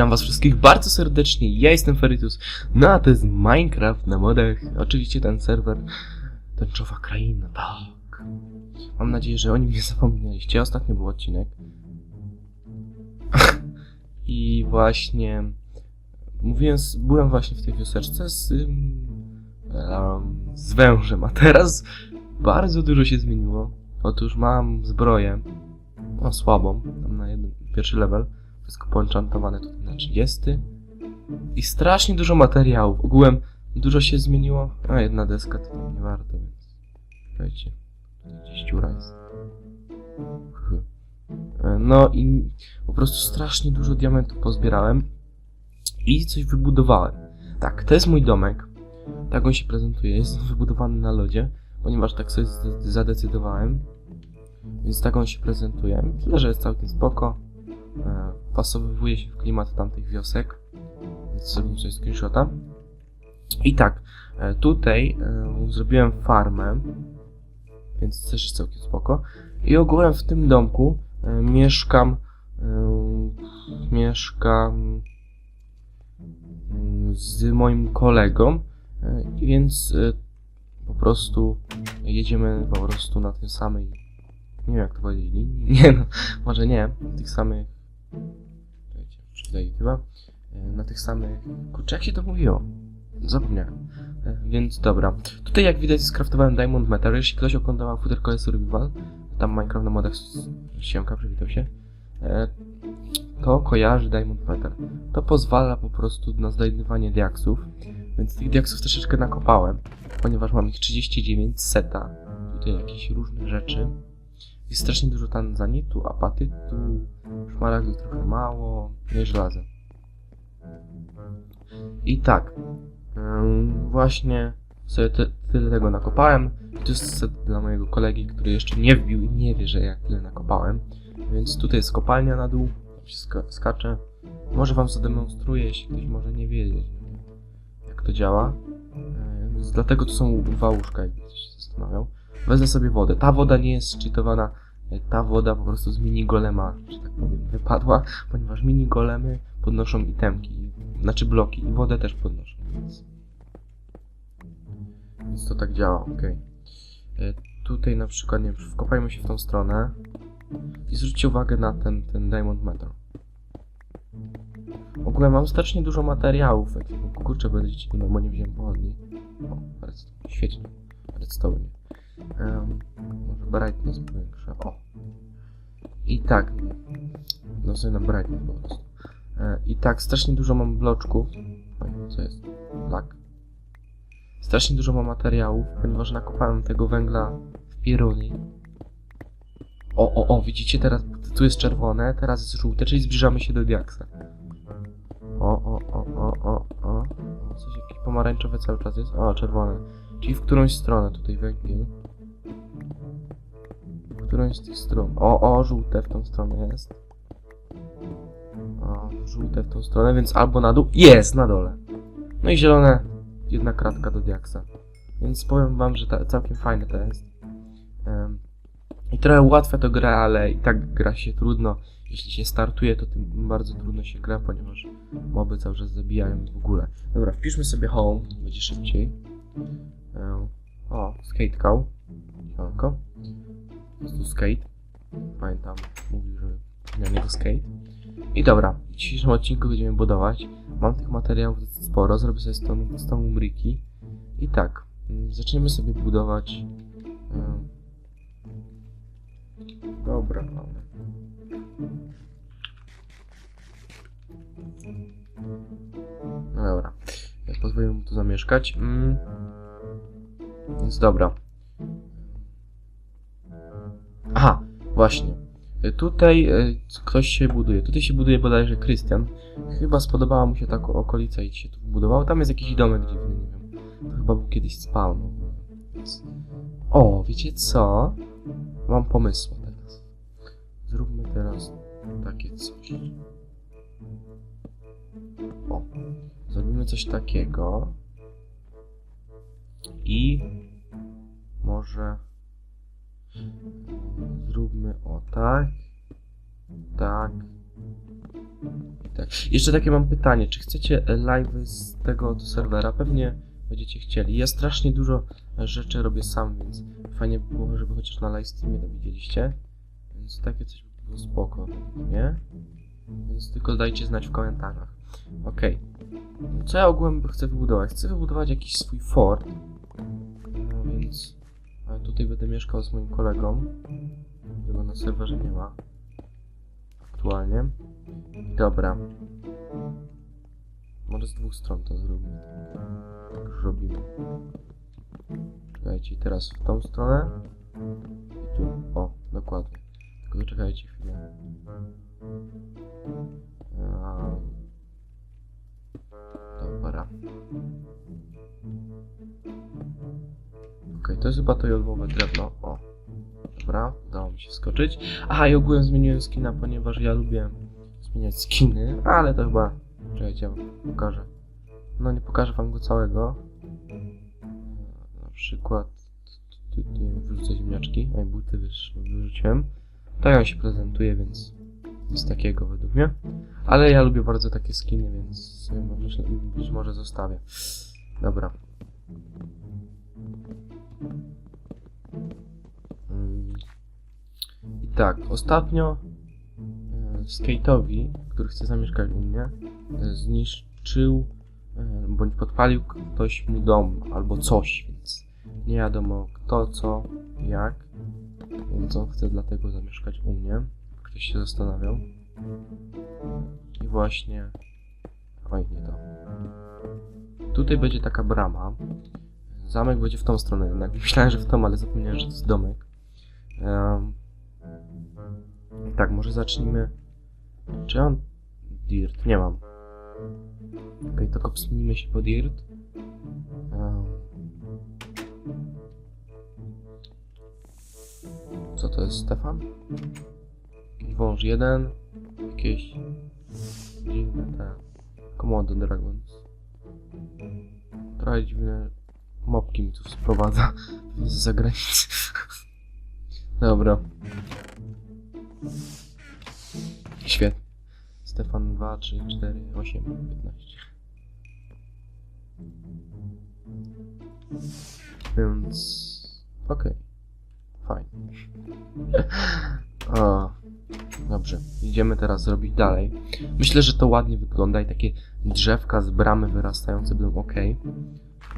Witam was wszystkich bardzo serdecznie, ja jestem Feritus, no a to jest Minecraft na modach, oczywiście ten serwer, tęczowa kraina, tak. Mam nadzieję, że o nim nie zapomnieliście, ostatnio był odcinek. I właśnie, mówiłem, byłem właśnie w tej wioseczce z, z wężem, a teraz bardzo dużo się zmieniło. Otóż mam zbroję, no słabą, tam na jeden, pierwszy level, wszystko poenchantowane tutaj na 30. I strasznie dużo materiałów. Ogółem dużo się zmieniło. A jedna deska to tam nie warto, więc. Czekajcie. Gdzieś dziura jest. E, No i po prostu strasznie dużo diamentów pozbierałem. I coś wybudowałem. Tak, to jest mój domek. Tak on się prezentuje. Jest wybudowany na lodzie, ponieważ tak sobie zadecydowałem. Więc tak on się prezentuje. Tyle, że jest całkiem spoko e, pasowywuje się w klimat tamtych wiosek. Więc zrobimy sobie screenshota. I tak, e, tutaj e, zrobiłem farmę, więc też jest całkiem spoko. I ogółem w tym domku e, mieszkam, e, mieszkam mm, z moim kolegą, e, więc e, po prostu jedziemy po prostu na tej samej, nie wiem jak to powiedzieć? Nie no, może nie, tych samych Czekajcie, przeczytaj chyba. E, Na tych samych... Kurczę, jak się to mówiło? Zapomniałem. E, Więc dobra. Tutaj jak widać skraftowałem Diamond Metal. Jeśli ktoś oglądał Futercore Survival, tam Minecraft na modach Siemka, przywitał się. e, To kojarzy Diamond Metal. To pozwala po prostu na znajdywanie diaksów. Więc tych diaksów troszeczkę nakopałem. Ponieważ mam ich 39 seta. Tutaj jakieś różne rzeczy. Jest strasznie dużo tanzanitu, apatytu, szmaragdów trochę mało, no i żelaza. I tak, właśnie sobie te, tyle tego nakopałem. To jest set dla mojego kolegi, który jeszcze nie wbił i nie wie, że ja tyle nakopałem. Więc tutaj jest kopalnia na dół, tam się ska skacze. Może wam zademonstruję, jeśli ktoś może nie wiedzieć, jak to działa. Więc dlatego tu są dwa łóżka, jakby się zastanawiał. Wezmę sobie wodę. Ta woda nie jest cheatowana. Ta woda po prostu z mini golema, że tak powiem, wypadła, ponieważ mini golemy podnoszą itemki, znaczy bloki i wodę też podnoszą, więc, więc to tak działa, ok. Tutaj na przykład, nie wiem, wkopajmy się w tą stronę i zwróćcie uwagę na ten, ten diamond metal. W ogóle mam strasznie dużo materiałów, jak kurczę będziecie nie bo nie wziąłem pochodni. O, redstone, świetnie, redstone. Um, może brightness powiększę. O. I tak. No sobie na brightness po prostu. E, I tak, strasznie dużo mam bloczków. Co jest? Black. Strasznie dużo mam materiałów, ponieważ nakopałem tego węgla w pieruni. O, o, o, widzicie teraz, tu jest czerwone, teraz jest żółte, czyli zbliżamy się do diaksa. O, o, o, o, o. o coś jakieś pomarańczowe cały czas jest. O, czerwone. Czyli w którąś stronę tutaj węgiel. Którąś z tych stron. O, o, żółte w tą stronę jest. O, żółte w tą stronę, więc albo na dół. Jest, na dole. No i zielone, jedna kratka do diaksa. Więc powiem wam, że ta, całkiem fajne to jest. Em, I trochę ułatwia to grę, ale i tak gra się trudno. Jeśli się startuje, to tym bardzo trudno się gra, ponieważ moby cały czas zabijają w ogóle. Dobra, wpiszmy sobie home, będzie szybciej. Em, O, skate cow. Siemanko. Prostu skate. Pamiętam, mówił, że na niego skate. I dobra, w dzisiejszym odcinku będziemy budować. Mam tych materiałów sporo, zrobię sobie z tą, z tą briki. I tak, mm, zaczniemy sobie budować. Dobra, mamy. No dobra, pozwolę mu tu zamieszkać. Mm. Więc dobra. Właśnie. Tutaj y, ktoś się buduje. Tutaj się buduje bodajże Krystian. Chyba spodobała mu się ta ko- okolica i się tu budował. Tam jest jakiś domek dziwny, nie wiem. To chyba był kiedyś spawn. O, wiecie co? Mam pomysł teraz. Zróbmy teraz takie coś. O, zrobimy coś takiego. I może zróbmy o tak, tak Tak. Jeszcze takie mam pytanie, czy chcecie live z tego oto serwera? Pewnie będziecie chcieli. Ja strasznie dużo rzeczy robię sam, więc fajnie by było, żeby chociaż na live streamie to widzieliście. Więc takie coś by było spoko, nie? Więc tylko dajcie znać w komentarzach. Okej. Co ja ogółem chcę wybudować? Chcę wybudować jakiś swój fort. No więc tutaj będę mieszkał z moim kolegą, na serwerze nie ma aktualnie. Dobra. Może z dwóch stron to zrobimy. Tak już robimy. Czekajcie, teraz w tą stronę. I tu. O, dokładnie. Tylko zaczekajcie chwilę. Dobra. Okej, to jest chyba to jodłowe drewno. O. Dobra, udało mi się skoczyć. Aha, i ogółem zmieniłem skina, ponieważ ja lubię zmieniać skiny, ale to chyba... Czekajcie, ja pokażę. No, nie pokażę wam go całego. Na przykład... Wyrzucę ziemniaczki. Ej, buty wyrzuciłem. Tak on się prezentuje, więc... Jest takiego według mnie. Ale ja lubię bardzo takie skiny, więc być może zostawię. Dobra. Tak, ostatnio e, Skate'owi, który chce zamieszkać u mnie, e, zniszczył e, bądź podpalił ktoś mu dom albo coś, więc nie wiadomo kto, co, jak. Więc on chce dlatego zamieszkać u mnie. Ktoś się zastanawiał. I właśnie. Oj, nie to. Tutaj będzie taka brama. Zamek będzie w tą stronę jednak. Myślałem, że w tą, ale zapomniałem, że to jest domek. Em, tak, może zacznijmy. Czy mam dirt? Nie mam. Okej, to kopsnijmy się po dirt. Co to jest, Stefan? Wąż jeden. Jakieś dziwne te Komodo Dragons. Trochę dziwne mopki mi tu sprowadza z zagranicy. Dobra. Świetnie. Stefan 2, 3, 4, 8, 15. Więc... Okej. Fajnie. o, dobrze. Idziemy teraz zrobić dalej. Myślę, że to ładnie wygląda i takie drzewka z bramy wyrastające będą ok.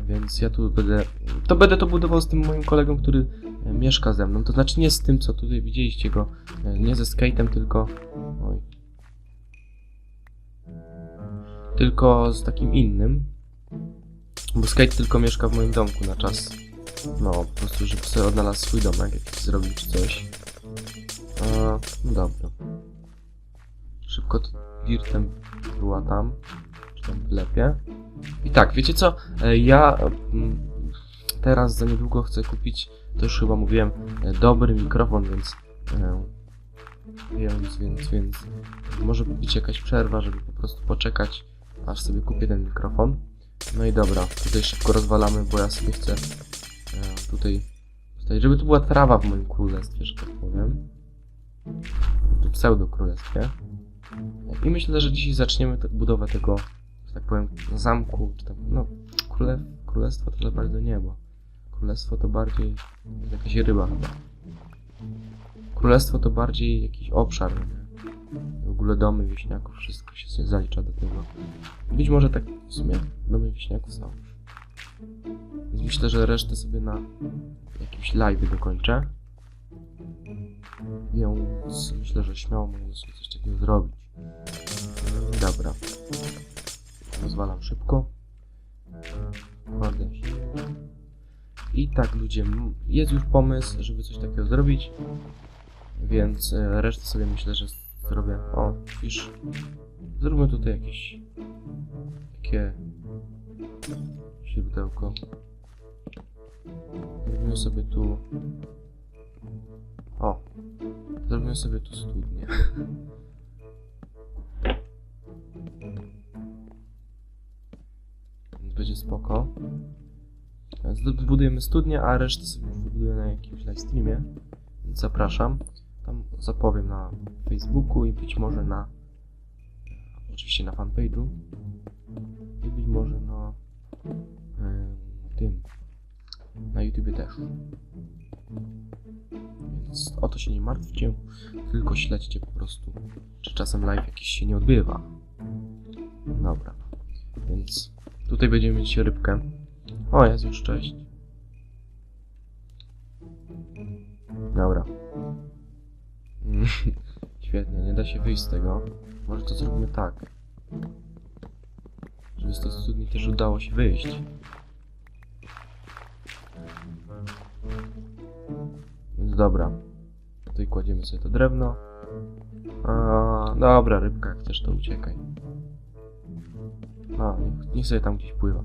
Więc ja tu będę. To będę to budował z tym moim kolegą, który mieszka ze mną. To znaczy nie z tym, co tutaj widzieliście go. e, Nie ze skatem, tylko. Oj. Tylko z takim innym. Bo skate tylko mieszka w moim domku na czas. No, po prostu, żeby sobie odnalazł swój domek, jakiś zrobił czy coś. E, no dobra. Szybko dirtem była tam. Czy tam lepiej. I tak, wiecie co? E, Ja mm, teraz za niedługo chcę kupić, to już chyba mówiłem, e, dobry mikrofon, więc e, więc, więc, więc może być jakaś przerwa, żeby po prostu poczekać, aż sobie kupię ten mikrofon. No i dobra, tutaj szybko rozwalamy, bo ja sobie chcę e, tutaj, tutaj, żeby tu była trawa w moim królestwie, że tak powiem. W pseudo królestwie. I myślę, że dzisiaj zaczniemy te, budowę tego, że tak powiem, zamku, czy tam, no, króle, królestwo to za bardzo nie, bo królestwo to bardziej jakaś ryba chyba. Królestwo to bardziej jakiś obszar, nie? W ogóle domy wieśniaków, wszystko się zalicza do tego. Być może tak w sumie domy wieśniaków są. Więc myślę, że resztę sobie na jakimś live dokończę. Więc myślę, że śmiało mogę sobie coś takiego zrobić. Dobra. Rozwalam szybko. Tak ludzie, jest już pomysł, żeby coś takiego zrobić. Więc e, resztę sobie myślę, że zrobię. O, iż. Zróbmy tutaj jakieś takie źródełko. Zrobimy sobie tu. O, zrobimy sobie tu studnię. Będzie spoko. Zbudujemy studnię, a resztę sobie już wybuduję na jakimś live streamie. Więc zapraszam. Tam zapowiem na Facebooku i być może na oczywiście na fanpage'u i być może na tym, na YouTubie też. Więc o to się nie martwcie, tylko śledźcie po prostu, czy czasem live jakiś się nie odbywa. Dobra, więc tutaj będziemy mieć rybkę. O, jest już, cześć. Dobra. Świetnie, nie da się wyjść z tego. Może to zrobimy tak. Żeby z tej studni też udało się wyjść. Więc dobra. Tutaj kładziemy sobie to drewno. A, dobra, rybka, jak chcesz to uciekaj. A, niech, niech sobie tam gdzieś pływa.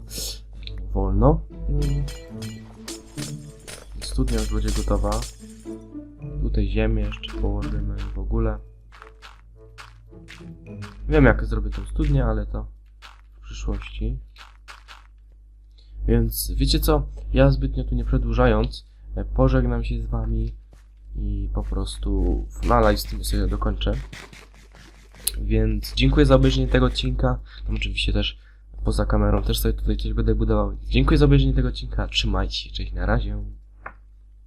Wolno. Studnia już będzie gotowa. Tutaj ziemię jeszcze położymy w ogóle. Wiem jak zrobię tą studnię, ale to w przyszłości. Więc wiecie co? Ja zbytnio tu nie przedłużając, e, pożegnam się z wami i po prostu na live stream sobie dokończę. Więc dziękuję za obejrzenie tego odcinka. Tam oczywiście też poza kamerą też sobie tutaj coś będę budował. Dziękuję za obejrzenie tego odcinka. Trzymajcie się. Cześć, na razie.